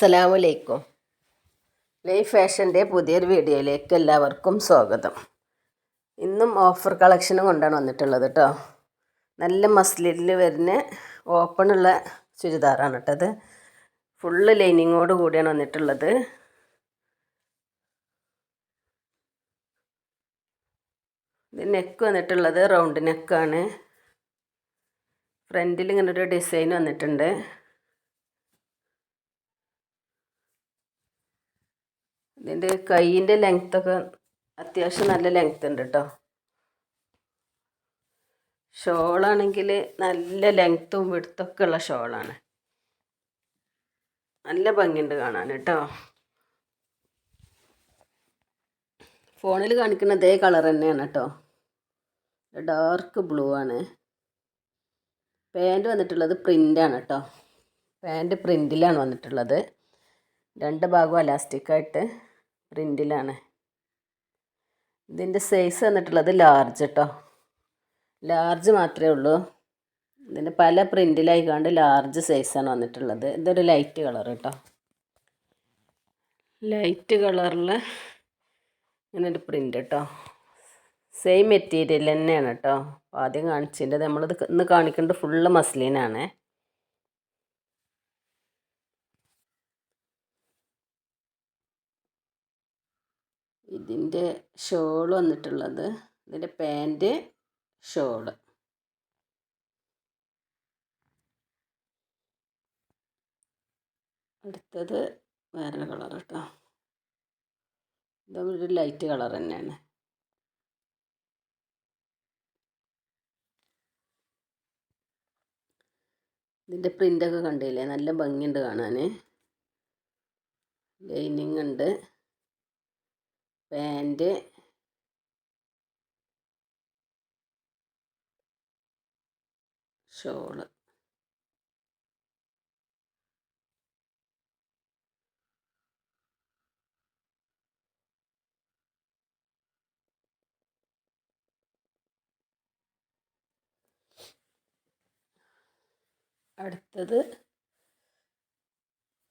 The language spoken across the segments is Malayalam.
അസ്സലാമു അലൈക്കും ലൈഫ് ഫാഷന്റെ പുതിയൊരു വീഡിയോയിലേക്ക് എല്ലാവർക്കും സ്വാഗതം. ഇന്നും ഓഫർ കളക്ഷൻ കൊണ്ടാണ് വന്നിട്ടുള്ളത് കേട്ടോ നല്ല മസ്ലിനിൽ വരുന്ന ഓപ്പണുള്ള ചുരിദാറാണ് കേട്ടത് ഫുള്ള് ലൈനിങ്ങോട് കൂടിയാണ് വന്നിട്ടുള്ളത്. നെക്ക് വന്നിട്ടുള്ളത് റൗണ്ട് നെക്കാണ് ഫ്രണ്ടിൽ ഇങ്ങനെ ഒരു ഡിസൈൻ വന്നിട്ടുണ്ട്. ഇതിന്റെ കൈയിന്റെ ലെങ്ത്തൊക്കെ അത്യാവശ്യം നല്ല ലെങ്ത് ഉണ്ട് കേട്ടോ ഷോളാണെങ്കിൽ നല്ല ലെങ്ത്തും വിടുത്തൊക്കെ ഉള്ള ഷോളാണ് നല്ല ഭംഗിയുണ്ട് കാണാൻ കേട്ടോ ഫോണിൽ കാണിക്കുന്ന അതേ കളർ തന്നെയാണ് കേട്ടോ ഡാർക്ക് ബ്ലൂ ആണ്. പാന്റ് വന്നിട്ടുള്ളത് പ്രിന്റാണ് കേട്ടോ പാന്റ് പ്രിന്റിലാണ് വന്നിട്ടുള്ളത്. രണ്ട് ഭാഗവും അലാസ്റ്റിക്കായിട്ട് പ്രിന്റിലാണ് ഇതിന്റെ സൈസ് വന്നിട്ടുള്ളത് ലാർജ് കേട്ടോ ലാർജ് മാത്രമേ ഉള്ളൂ. ഇതിന്റെ പല പ്രിന്റിലായിക്കാണ്ട് ലാർജ് സൈസാണ് വന്നിട്ടുള്ളത്. ഇതൊരു ലൈറ്റ് കളർ കേട്ടോ ലൈറ്റ് കളറിൽ ഇങ്ങനെ ഒരു പ്രിന്റ് കേട്ടോ സെയിം മെറ്റീരിയൽ തന്നെയാണ് കേട്ടോ ആദ്യം കാണിച്ചതിന്റെ നമ്മളിത് ഇന്ന് കാണിക്കേണ്ടത് ഫുള്ള് മസ്ലിനാണ് ഇതിന്റെ ഷോൾ വന്നിട്ടുള്ളത്. ഇതിന്റെ പാന്റ് ഷോൾ അടുത്തത് വേറൊരു കളർ കേട്ടോ. ഇതൊരു ലൈറ്റ് കളർ തന്നെയാണ്. ഇതിന്റെ പ്രിന്റൊക്കെ കണ്ടില്ലേ? നല്ല ഭംഗിയുണ്ട് കാണാൻ ലൈനിങ് ഉണ്ട് പാന്റ് ഷോൾ. അടുത്തത്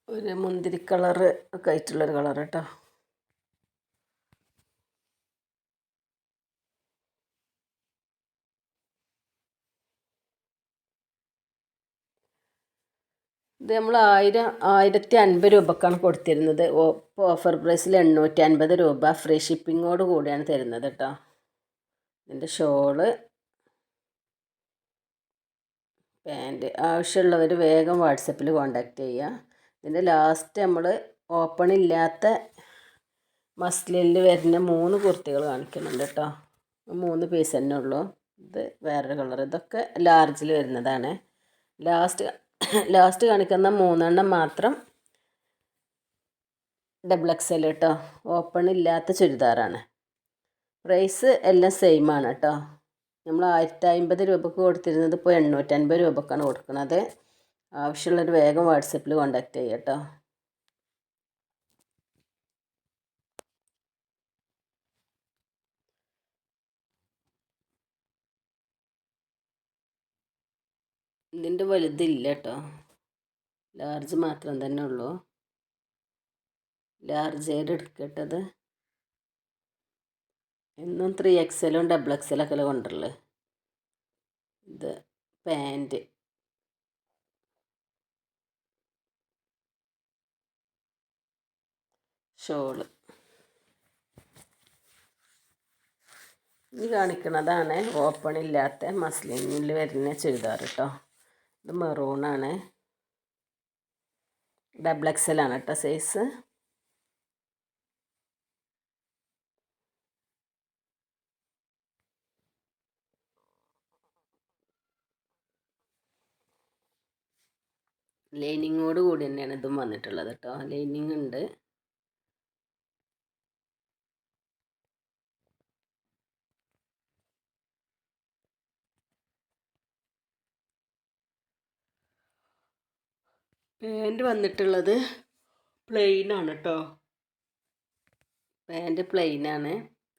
ഒരു മുന്തിരി കളറ് ഒക്കെ ആയിട്ടുള്ളൊരു കളർ കേട്ടോ. ഇത് നമ്മൾ ആയിരം ആയിരത്തി അൻപത് രൂപക്കാണ് കൊടുത്തിരുന്നത്. ഇപ്പോൾ ഓഫർ പ്രൈസിൽ എണ്ണൂറ്റി അൻപത് രൂപ. ഫ്രീ ഷിപ്പിങ്ങോട് കൂടിയാണ് തരുന്നത് കേട്ടോ ഇതിന്റെ ഷോൾ പാന്റ് ആവശ്യമുള്ളവർ വേഗം വാട്സപ്പിൽ കോണ്ടാക്ട് ചെയ്യുക ഇതിന്റെ ലാസ്റ്റ് നമ്മൾ ഓപ്പൺ ഇല്ലാത്ത മസ്ലിനിൽ വരുന്ന മൂന്ന് കുർത്തികൾ കാണിക്കുന്നുണ്ട് കേട്ടോ മൂന്ന് പീസ് തന്നെ ഉള്ളൂ. ഇത് വേറൊരു കളർ ഇതൊക്കെ ലാർജിൽ വരുന്നതാണ്. ലാസ്റ്റ് ലാസ്റ്റ് കാണിക്കുന്ന മൂന്നെണ്ണം മാത്രം ഡബിൾ എക്സ് എൽ കേട്ടോ ഓപ്പൺ ഇല്ലാത്ത ചുരിദാറാണ്. പ്രൈസ് എല്ലാം സെയിം ആണ് കേട്ടോ നമ്മൾ ആയിരത്തി അമ്പത് രൂപക്ക് കൊടുത്തിരുന്നത് ഇപ്പോൾ എണ്ണൂറ്റൻപത് രൂപക്കാണ് കൊടുക്കുന്നത്. ആവശ്യമുള്ളൊരു വേഗം വാട്സപ്പിൽ കോണ്ടാക്ട് ചെയ്യാം കേട്ടോ ഇതിന്റെ വലുതില്ല കേട്ടോ ലാർജ് മാത്രം തന്നെ ഉള്ളൂ. ലാർജ് ആയിട്ട് എടുക്കട്ടത് എന്നും ത്രീ എക്സലും ഡബിൾ എക്സലൊക്കെ കൊണ്ടുള്ളത് ഇത് പാന്റ് ഷോൾ. ഇനി കാണിക്കുന്നതാണ് ഓപ്പൺ ഇല്ലാത്ത മസ്ലിനിൽ വരുന്ന ചുരിദാർ കേട്ടോ ഇത് മെറൂണാണ് ഡബിൾ എക്സലാണ് കേട്ടോ സൈസ് ലൈനിങ്ങോട് കൂടി തന്നെയാണ് ഇതും വന്നിട്ടുള്ളത് കേട്ടോ ലൈനിങ് ഉണ്ട്. പാന്റ് വന്നിട്ടുള്ളത് പ്ലെയിൻ ആണ് കേട്ടോ പാന്റ് പ്ലെയിനാണ്.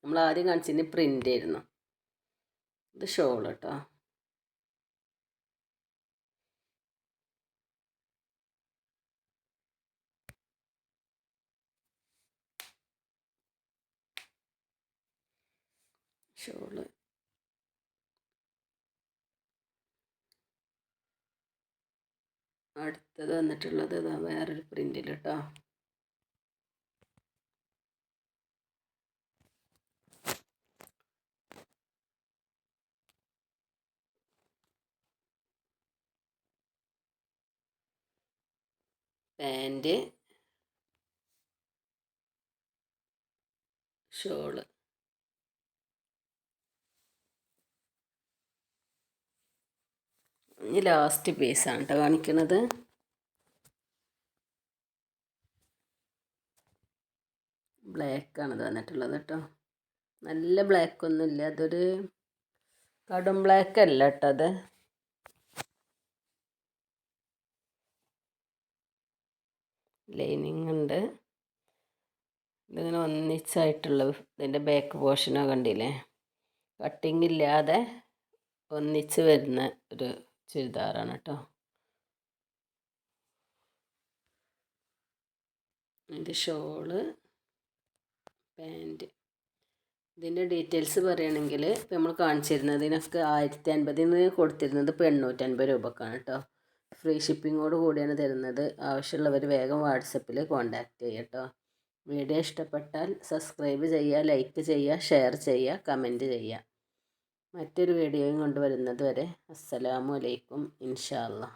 നമ്മൾ ആദ്യം കാണിച്ചതിന് പ്രിന്റ് ആയിരുന്നു. ഇത് ഷോൾ കേട്ടോ ഷോൾ. അടുത്തത് വന്നിട്ടുള്ളത് ഇതാ വേറൊരു പ്രിന്റിൽ കേട്ടോ പാന്റ് ഷോൾ. ഇനി ലാസ്റ്റ് പീസാണ് കേട്ടോ കാണിക്കുന്നത്. ബ്ലാക്കാണ് വന്നിട്ടുള്ളത് കേട്ടോ നല്ല ബ്ലാക്ക് ഒന്നുമില്ല അതൊരു കടും ബ്ലാക്ക് അല്ല കേട്ടോ അത്. ലൈനിങ് ഉണ്ട്. ഇതിങ്ങനെ ഒന്നിച്ചായിട്ടുള്ള ഇതിന്റെ ബാക്ക് പോർഷനോ കണ്ടില്ലേ? കട്ടിങ് ഇല്ലാതെ ഒന്നിച്ച് വരുന്ന ഒരു ചുരിദാറാണ് കേട്ടോ അതിന്റെ ഷോൾ പാന്റ് ഇതിന്റെ ഡീറ്റെയിൽസ് പറയുകയാണെങ്കിൽ ഇപ്പോൾ നമ്മൾ കാണിച്ചിരുന്നതിനൊക്കെ ആയിരത്തി അൻപതിന് കൊടുത്തിരുന്നത് ഇപ്പോൾ എണ്ണൂറ്റൻപത് രൂപക്കാണ് കേട്ടോ ഫ്രീ ഷിപ്പിങ്ങോട് കൂടിയാണ് തരുന്നത്. ആവശ്യമുള്ളവർ വേഗം വാട്സപ്പിൽ കോൺടാക്റ്റ് ചെയ്യുക കേട്ടോ വീഡിയോ ഇഷ്ടപ്പെട്ടാൽ സബ്സ്ക്രൈബ് ചെയ്യുക ലൈക്ക് ചെയ്യുക ഷെയർ ചെയ്യുക കമന്റ് ചെയ്യുക. മറ്റൊരു വീഡിയോയും കൊണ്ടുവരുന്നത് വരെ അസ്സലാമു അലൈക്കും ഇൻഷാ അല്ലാ